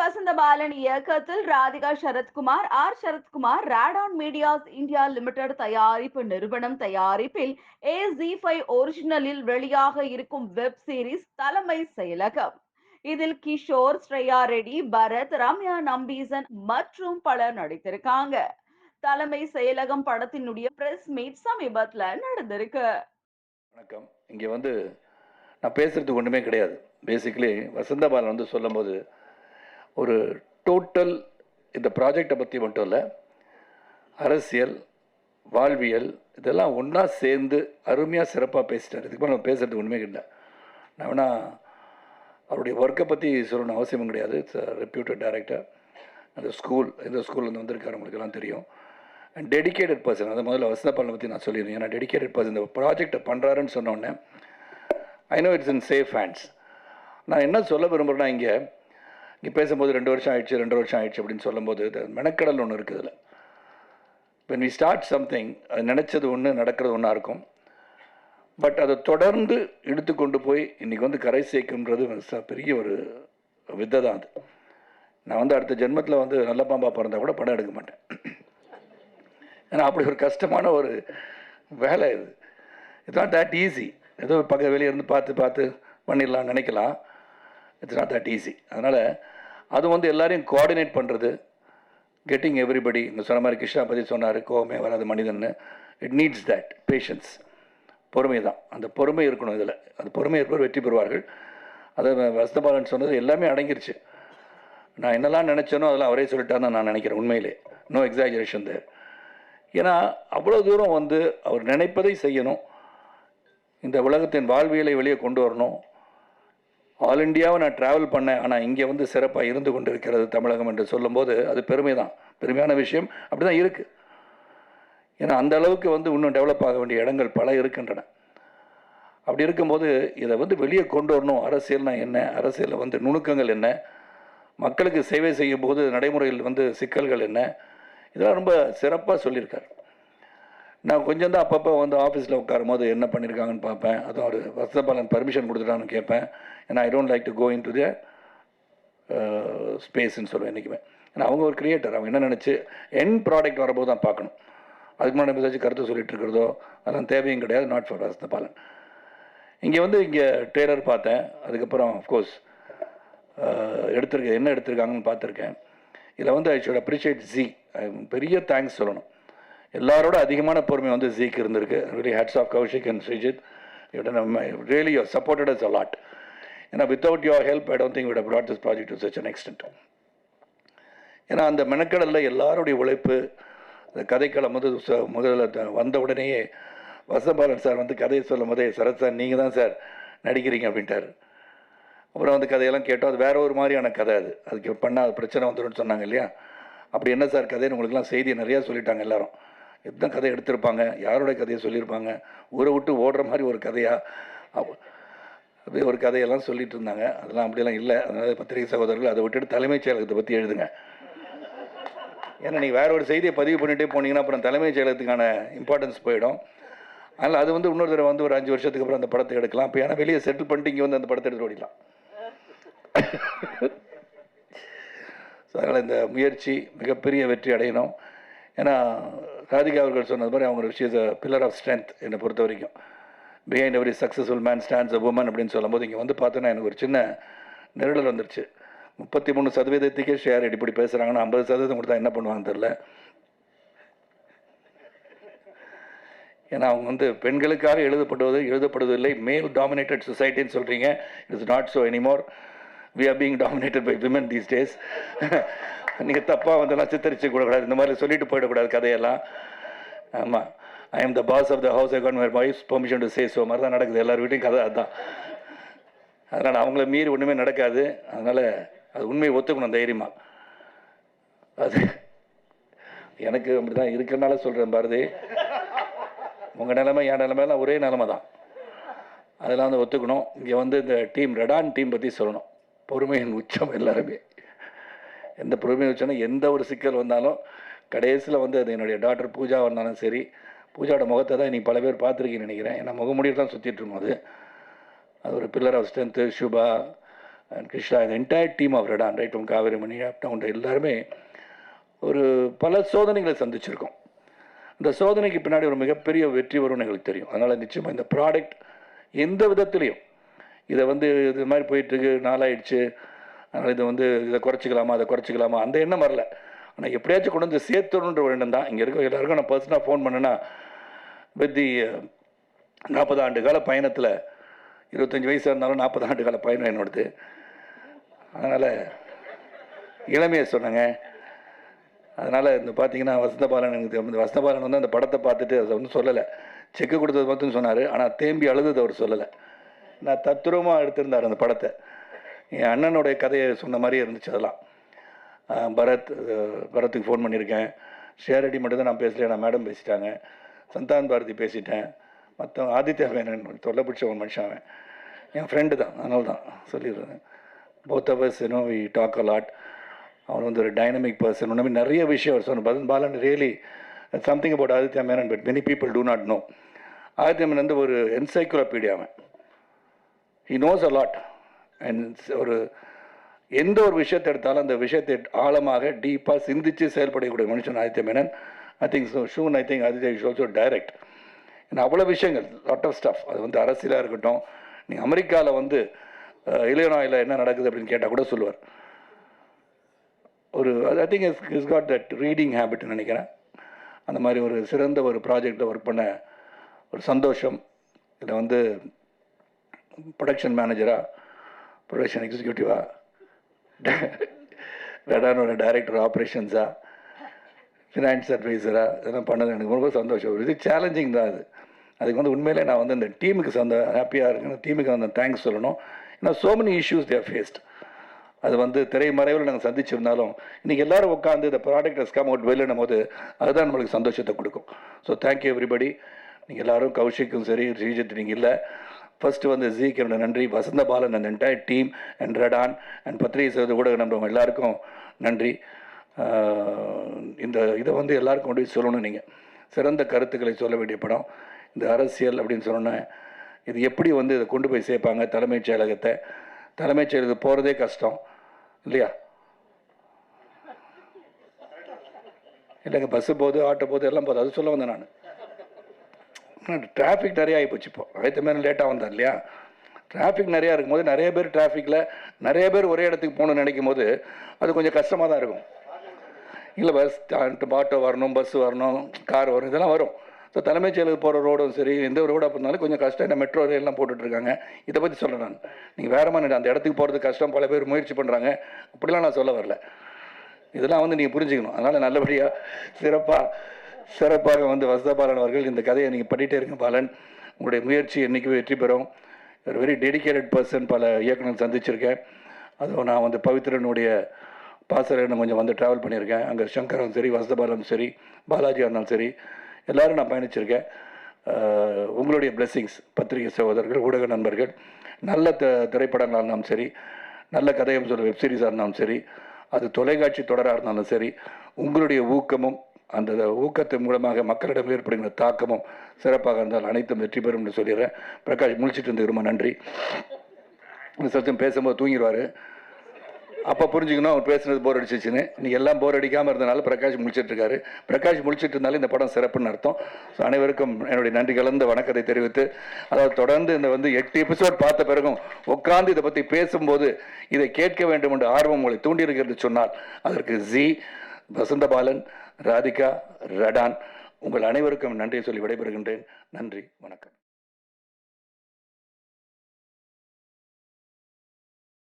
வசந்த பாலன் இயக்கத்தில் Radhika Sarathkumar R Sarathkumar Radaan medias India limited தயாரிப்பு நிறுவனம் தயாரிப்பில் ஏ ஜி ஃபைவ் ஒரிஜினலில் வெளியாக இருக்கும் வெப் சீரிஸ் தலைமை செயலகம். இதில் கிஷோர் ஸ்ரேயா ரெட்டி பரத் ரம்யா நம்பீசன் மற்றும் பலர் நடித்திருக்காங்க. தலைமை செயலகம் படத்தினுடைய பிரஸ் மீட் சமீபத்துல நடந்திருக்கு. வணக்கம். இங்கே வந்து நான் பேசுறதுக்கு ஒன்றுமே கிடையாது. பேசிக்கலி வசந்தபாலன் வந்து சொல்லும்போது ஒரு டோட்டல் இந்த ப்ராஜெக்டை பற்றி மட்டும் இல்லை அரசியல் வாழ்வியல் இதெல்லாம் ஒன்றா சேர்ந்து அருமையாக சிறப்பாக பேசிட்டார். இதுக்கு மேலே நம்ம பேசுகிறதுக்கு ஒன்றுமே இல்லை. நான் வேணா அவருடைய ஒர்க்கை பற்றி சொல்லணும் அவசியமும் கிடையாது. இட்ஸ் ரெப்யூட்டட் டேரக்டர் அந்த ஸ்கூல் இந்த ஸ்கூல்லேருந்து வந்திருக்காரு உங்களுக்கெல்லாம் தெரியும். அண்ட் டெடிக்கேட்டட் பர்சன் அதை முதல்ல வசந்தபாலனை பற்றி நான் சொல்லிடுறேன். ஏன்னா டெடிக்கேட்டட் பர்சன் இந்த ப்ராஜெக்டை பண்ணுறாருன்னு சொன்னோடனே I know it's in safe hands நான் என்ன சொல்ல விரும்புகிறேன்னா இங்கே இங்கே பேசும்போது ரெண்டு வருஷம் ஆயிடுச்சு ரெண்டு வருஷம் ஆயிடுச்சு அப்படின்னு சொல்லும்போது மெனக்கடல் ஒன்று இருக்குது இதில். When we ஸ்டார்ட் சம்திங் அது நினச்சது ஒன்று நடக்கிறது ஒன்றா இருக்கும். பட் அதை தொடர்ந்து இழுத்து கொண்டு போய் இன்றைக்கி வந்து கரை சேர்க்குன்றது பெரிய ஒரு வித்தை தான் அது. நான் வந்து அடுத்த ஜென்மத்தில் வந்து நல்ல பாம்பா பிறந்தா கூட படம் எடுக்க மாட்டேன். ஏன்னா அப்படி ஒரு கஷ்டமான ஒரு வேலை இது. இட்ஸ் நாட் தட் ஈஸி ஏதோ பக்க வெளியே இருந்து பார்த்து பார்த்து பண்ணிடலாம் நினைக்கலாம். இட்ஸ் நாட் தட் ஈஸி அதனால் அது வந்து எல்லாரையும் கோஆர்டினேட் பண்ணுறது கெட்டிங் எவ்ரிபடி இங்கே சொன்ன மாதிரி கிருஷ்ணா பற்றி சொன்னார் கோவமே வராது மனிதன்னு. இட் நீட்ஸ் தட் பேஷன்ஸ் பொறுமை தான் அந்த பொறுமை இருக்கணும் இதில். அந்த பொறுமை இருப்பவர் வெற்றி பெறுவார்கள். அதை வசதபாலன் சொன்னது எல்லாமே அடங்கிருச்சு. நான் என்னெல்லாம் நினச்சேனோ அதெல்லாம் அவரே சொல்லிட்டாருன்னு நான் நினைக்கிறேன் உண்மையிலே. நோ எக்ஸாஜரேஷன் தேர் ஏன்னா அவ்வளோ தூரம் வந்து அவர் நினைப்பதை செய்யணும். இந்த உலகத்தின் வாழ்வியலை வெளியே கொண்டு வரணும். ஆல் இந்தியாவை நான் ட்ராவல் பண்ணேன். ஆனால் இங்கே வந்து சிறப்பாக இருந்து கொண்டு இருக்கிறது தமிழகம் என்று சொல்லும்போது அது பெருமை தான் பெருமையான விஷயம். அப்படி தான் இருக்குது ஏன்னா அந்த அளவுக்கு வந்து இன்னும் டெவலப் ஆக வேண்டிய இடங்கள் பல இருக்கின்றன. அப்படி இருக்கும்போது இதை வந்து வெளியே கொண்டு வரணும். அரசியல்னா என்ன? அரசியலில் வந்து நுணுக்கங்கள் என்ன? மக்களுக்கு சேவை செய்யும் போது நடைமுறையில் வந்து சிக்கல்கள் என்ன? இதெல்லாம் ரொம்ப சிறப்பாக சொல்லியிருக்கார். நான் கொஞ்சம் தான் அப்பப்போ வந்து ஆஃபீஸில் உட்காரும் போது என்ன பண்ணியிருக்காங்கன்னு பார்ப்பேன். அதுவும் அவர் வசதபாலன் பர்மிஷன் கொடுத்துட்டான்னு கேட்பேன். ஏன்னா I don't like to go in to the ஸ்பேஸ்ன்னு சொல்லுவேன் என்றைக்குமே ஏன்னா அவங்க ஒரு கிரியேட்டர் அவங்க என்ன நினச்சி என் ப்ராடக்ட் வரும்போது தான் பார்க்கணும். அதுக்கு முன்னாடி ஏதாச்சும் கருத்து சொல்லிட்டு இருக்கிறதோ அதெல்லாம் தேவையும் கிடையாது not for us the Balan இங்கே வந்து இங்கே ட்ரெய்லர் பார்த்தேன். அதுக்கப்புறம் அஃப்கோர்ஸ் எடுத்திருக்க என்ன எடுத்திருக்காங்கன்னு பார்த்துருக்கேன். இதில் வந்து ஐ ஷுட் அப்ரிஷியேட் ஜி பெரிய தேங்க்ஸ் சொல்லணும். எல்லாரோட அதிகமான பொறுமை வந்து ஜீக்கு இருந்திருக்கு. Really hats off Kaushik and Sreejith really you supported us a lot ஏன்னா without your help I don't think we'd brought this project to such an extent ஏன்னா அந்த மெனக்கடலில் எல்லாருடைய உழைப்பு இந்த கதைக்களம் வந்து ச- முதல்ல த- வந்த உடனேயே வசபாலன் சார் வந்து கதையை சொல்லும் போதே சரத் சார் நீங்கள் தான் சார் நடிக்கிறீங்க அப்படின்ட்டார். அப்புறம் வந்து கதையெல்லாம் கேட்டோம். அது வேற ஒரு மாதிரியான கதை அது. அதுக்கு பண்ணால் அது பிரச்சனை வந்துடும்னு சொன்னாங்க இல்லையா? அப்படி என்ன சார் கதைன்னு உங்களுக்குலாம் செய்தி நிறையா சொல்லிட்டாங்க எல்லாரும். எத்தனை கதை எடுத்திருப்பாங்க? யாரோட கதையை சொல்லியிருப்பாங்க? ஊரை விட்டு ஓடுற மாதிரி ஒரு கதையாக அப்படியே ஒரு கதையெல்லாம் சொல்லிட்டு இருந்தாங்க அதெல்லாம் அப்படியெல்லாம் இல்லை. அதனால பத்திரிகை சகோதரர்கள் அதை விட்டுட்டு தலைமைச் செயலகத்தை பற்றி எழுதுங்க. ஏன்னா நீங்கள் வேற ஒரு செய்தியை பதிவு பண்ணிகிட்டே போனீங்கன்னா அப்புறம் தலைமைச் செயலகத்துக்கான இம்பார்ட்டன்ஸ் போயிடும். அதனால் அது வந்து இன்னொரு தடவை வந்து ஒரு அஞ்சு வருஷத்துக்கு அப்புறம் அந்த படத்தை எடுக்கலாம். இப்போ ஏன்னா வெளியே செட்டில் பண்ணிட்டு இங்கே வந்து அந்த படத்தை எடுத்து ஓடிடலாம். ஸோ அதனால் இந்த முயற்சி மிகப்பெரிய வெற்றி அடையணும். ஏன்னா ராதிகா அவர்கள் சொன்னது மாதிரி அவங்க விஷயம் பில்லர் ஆஃப் ஸ்ட்ரென்த் என்னை பொறுத்த வரைக்கும் behind every successful man stands a woman அப்படின்னு சொல்லும்போது இங்கே வந்து பார்த்தோன்னா எனக்கு ஒரு சின்ன நெருடல் வந்துருச்சு. முப்பத்தி மூணு சதவீதத்துக்கே ஷேர் இப்படி பேசுகிறாங்கன்னா ஐம்பது சதவீதம் கொடுத்தா என்ன பண்ணுவாங்க தெரில ஏன்னா அவங்க வந்து பெண்களுக்காக எழுதப்படுவது எழுதப்படுவதில்லை. மேல் டாமினேட்டட் சொசைட்டின்னு சொல்கிறீங்க it's not so anymore we are being dominated by women these days நீங்கள் தப்பாக வந்தெல்லாம் சித்தரிச்சு கூடக்கூடாது இந்த மாதிரி சொல்லிட்டு போயிடக்கூடாது கதையெல்லாம். ஆமாம் I am the boss of the house I can my wife permission to say so மாதிரி தான் நடக்குது. எல்லார் வீட்டையும் கதை அதுதான் அதனால் அவங்கள மீறி ஒன்றுமே நடக்காது. அதனால் அது உண்மையை ஒத்துக்கணும் தைரியமாக அது எனக்கு அப்படி தான் இருக்கிறனால சொல்கிறேன் பாரதி. உங்கள் நிலைமை என் நிலைமையெல்லாம் ஒரே நிலைமை தான் அதெல்லாம் வந்து ஒத்துக்கணும். இங்கே வந்து இந்த டீம் ரெடான் டீம் பற்றி சொல்லணும். பொறுமையின் உச்சம் எல்லாருமே. எந்த பொறுமையின் உச்சம்னா எந்த ஒரு சிக்கல் வந்தாலும் கடைசியில் வந்து அது என்னுடைய டாக்டர் பூஜா வந்தாலும் சரி பூஜாவோட முகத்தை தான் இன்றைக்கி பல பேர் பார்த்துருக்கீங்கன்னு நினைக்கிறேன். ஏன்னா முகமுடியில் தான் சுற்றிட்டு இருக்கோம் அது. அது ஒரு pillar of strength Subha and Krishna இந்த entire team of Radaan right from Kaveri Mani down எல்லாருமே ஒரு பல சோதனைகளை சந்திச்சிருக்கோம். இந்த சோதனைக்கு பின்னாடி ஒரு மிகப்பெரிய வெற்றி வரும்னு எங்களுக்கு தெரியும். அதனால் நிச்சயமாக இந்த ப்ராடக்ட் எந்த விதத்துலேயும் இதை வந்து இது மாதிரி போயிட்டுருக்கு நாளாயிடுச்சு. அதனால் இதை வந்து இதை குறைச்சிக்கலாமா அதை குறைச்சிக்கலாமா அந்த எண்ணம் வரல. ஆனால் எப்படியாச்சும் கொண்டு வந்து சேர்த்துணுன்ற ஒரு எண்ணம் தான். இங்கே இருக்க எல்லாருக்கும் நான் பர்சனாக ஃபோன் பண்ணேன்னா வித் நாற்பது ஆண்டு கால பயணத்தில் இருபத்தஞ்சி வயசாக இருந்தாலும் நாற்பது ஆண்டு கால பயணம் என்னோடது. அதனால் இளமையை சொன்னேங்க. அதனால் இந்த பார்த்தீங்கன்னா வசந்தபாலன் எனக்கு வசந்தபாலன் வந்து அந்த படத்தை பார்த்துட்டு அதை வந்து சொல்லலை. செக்கு கொடுத்தது மட்டும் சொன்னார். ஆனால் தேம்பி அழுதது அவர் சொல்லலை. நான் தத்துரமாக எடுத்திருந்தார் அந்த படத்தை. என் அண்ணனுடைய கதையை சொன்ன மாதிரியே இருந்துச்சு அதெல்லாம். பரத் பரத்துக்கு ஃபோன் பண்ணியிருக்கேன். ஷேரடி மட்டும் தான் நான் பேசலையே? நான் மேடம் பேசிட்டாங்க. சந்தான் பாரதி பேசிட்டேன். மற்ற ஆதித்யா மேனன் தொல்லை பிடிச்ச ஒரு மனுஷன் அவன். என் ஃப்ரெண்டு தான் அதனால தான் சொல்லிடுறேன். Both of us we talk allot அவர் வந்து ஒரு டைனமிக் பர்சன் ஒன்றுமே நிறைய விஷயம் அவர் சொன்ன பதன் Balan really something about Aditya Menon but many people do not know Aditya Menon வந்து ஒரு என்சைக்ளோபீடியா அவன். He knows a lot and ஒரு எந்த ஒரு விஷயத்தை எடுத்தாலும் அந்த விஷயத்தை ஆழமாக டீப்பாக சிந்திச்சு செயல்படக்கூடிய மனுஷன் Aditya Menon. I think so soon I think அதிதே is also direct ஏன்னா அவ்வளோ விஷயங்கள் லாட் ஆஃப் ஸ்டஃப் அது வந்து அரசியலாக இருக்கட்டும். நீங்கள் அமெரிக்காவில் வந்து இளையனாயில் என்ன நடக்குது அப்படின்னு கேட்டால் கூட சொல்லுவார். ஒரு I think is is got that reading ஹேபிட்னு நினைக்கிறேன். அந்த மாதிரி ஒரு சிறந்த ஒரு ப்ராஜெக்டில் ஒர்க் பண்ண ஒரு சந்தோஷம். இதில் வந்து ப்ரொடக்ஷன் மேனேஜராக ப்ரொடக்ஷன் எக்ஸிக்யூட்டிவாக ரெடானோட டைரக்டர் ஆப்ரேஷன்ஸாக ஃபினான்ஸ் அட்வைசராக இதெல்லாம் பண்ணது எனக்கு ரொம்ப சந்தோஷம். இது சேலஞ்சிங் தான் அது. அதுக்கு வந்து உண்மையிலே நான் வந்து இந்த டீமுக்கு சந்த ஹாப்பியாக இருக்கணும் டீமுக்கு வந்து தேங்க்ஸ் சொல்லணும். ஏன்னா so many issues there faced அது வந்து திரைமறைவில் நாங்கள் சந்திச்சிருந்தாலும் இன்றைக்கி எல்லோரும் உட்காந்து இந்த ப்ராடக்ட் ஹஸ் கம் அவுட் வெளியிடும் போது அதுதான் நம்மளுக்கு சந்தோஷத்தை கொடுக்கும். ஸோ தேங்க்யூ எவ்ரிபடி நீங்கள் எல்லோரும் கௌஷிக்கும் சரி ஸ்ரீஜித் நீங்கள் இல்லை. ஃபஸ்ட்டு வந்து ஜீக்கு என்னோட நன்றி. வசந்த பாலன் அந்த entire team and Radaan and பத்திரிகை செய்வது கூட நம்புறவங்க எல்லாருக்கும் நன்றி. இந்த இதை வந்து எல்லாருக்கும் கொண்டு போய் சொல்லணும் நீங்கள் சிறந்த கருத்துக்களை சொல்ல வேண்டிய படம். இந்த அரசியல் அப்படின்னு சொன்னோன்னே இது எப்படி வந்து இதை கொண்டு போய் சேர்ப்பாங்க தலைமைச் செயலகத்தை? தலைமைச் செயலகத்துக்கு போகிறதே கஷ்டம் இல்லையா? இல்லைங்க பஸ்ஸு போகுது ஆட்டோ போகுது எல்லாம் போகுது. அது சொல்ல வந்தேன் நான். டிராஃபிக் நிறைய ஆகி போச்சு இப்போ. அடுத்த மாதிரி லேட்டாக வந்தேன் இல்லையா? டிராஃபிக் நிறையா இருக்கும்போது நிறைய பேர் டிராஃபிக்கில் நிறைய பேர் ஒரே இடத்துக்கு போகணும்னு நினைக்கும் போது அது கொஞ்சம் கஷ்டமாக தான் இருக்கும். இல்லை பஸ் ஆட்டோ வரணும் பஸ் வரணும் கார் வரும் இதெல்லாம் வரும். ஸோ தலைமைச் செயலுக்கு போகிற ரோடும் சரி எந்த ரோடாக போனாலும் கொஞ்சம் கஷ்டம். என்ன மெட்ரோ ரயிலெலாம் போட்டுட்ருக்காங்க. இதை பற்றி சொல்ல நான். நீங்கள் வேறு மாதிரி அந்த இடத்துக்கு போகிறது கஷ்டம். பல பேர் முயற்சி பண்ணுறாங்க அப்படிலாம் நான் சொல்ல வரல. இதெல்லாம் வந்து நீங்கள் புரிஞ்சுக்கணும். அதனால் நல்லபடியாக சிறப்பாக சிறப்பாக வந்து வசதபாலன் அவர்கள் இந்த கதையை நீங்கள் பண்ணிகிட்டே இருக்க பாலன். உங்களுடைய முயற்சி என்றைக்கு வெற்றி பெறும்? ஒரு வெரி டெடிகேட்டட் பர்சன் பல இயக்குனர் சந்திச்சிருக்கேன். அதுவும் நான் வந்து பவித்ரனுடைய பாசறைன்னு கொஞ்சம் வந்து ட்ராவல் பண்ணியிருக்கேன். அங்கே சங்கரும் சரி வசதபாலனும் சரி பாலாஜியாக இருந்தாலும் சரி எல்லோரும் நான் பயணிச்சிருக்கேன். உங்களுடைய blessings பத்திரிகை சகோதரர்கள் ஊடக நண்பர்கள் நல்ல த திரைப்படங்களாக இருந்தாலும் சரி நல்ல கதையம் சொல்ல வெப்சீரிஸாக இருந்தாலும் சரி அது தொலைக்காட்சி தொடராக இருந்தாலும் சரி உங்களுடைய ஊக்கமும் அந்த ஊக்கத்தின் மூலமாக மக்களிடம் ஏற்படுகிற தாக்கமும் சிறப்பாக இருந்தால் அனைத்தும் வெற்றி பெறும் என்று சொல்லிடுறேன். பிரகாஷ் முழிச்சிட்டு இருந்து ரொம்ப நன்றி. இந்த சத்தம் பேசும்போது தூங்கிடுவார். அப்போ புரிஞ்சுக்கணும் அவர் பேசுனது போர் அடிச்சிச்சுன்னு. நீ எல்லாம் போர் அடிக்காமல் இருந்தனால பிரகாஷ் முழிச்சிட்டு இருக்காரு. பிரகாஷ் முழிச்சிட்டு இருந்தாலும் இந்த படம் சிறப்புன்னு அர்த்தம். ஸோ அனைவருக்கும் என்னுடைய நன்றி கலந்த வணக்கத்தை தெரிவித்து அதாவது தொடர்ந்து இந்த வந்து எட்டு எபிசோட் பார்த்த பிறகும் உட்கார்ந்து இதை பற்றி பேசும்போது இதை கேட்க வேண்டும் என்று ஆர்வம் உங்களை தூண்டியிருக்கிறது சொன்னால் அதற்கு ஜி வசந்தபாலன் ராதிகா ரடான் உங்கள் அனைவருக்கும் நன்றியை சொல்லி விடைபெறுகின்றேன். நன்றி வணக்கம்.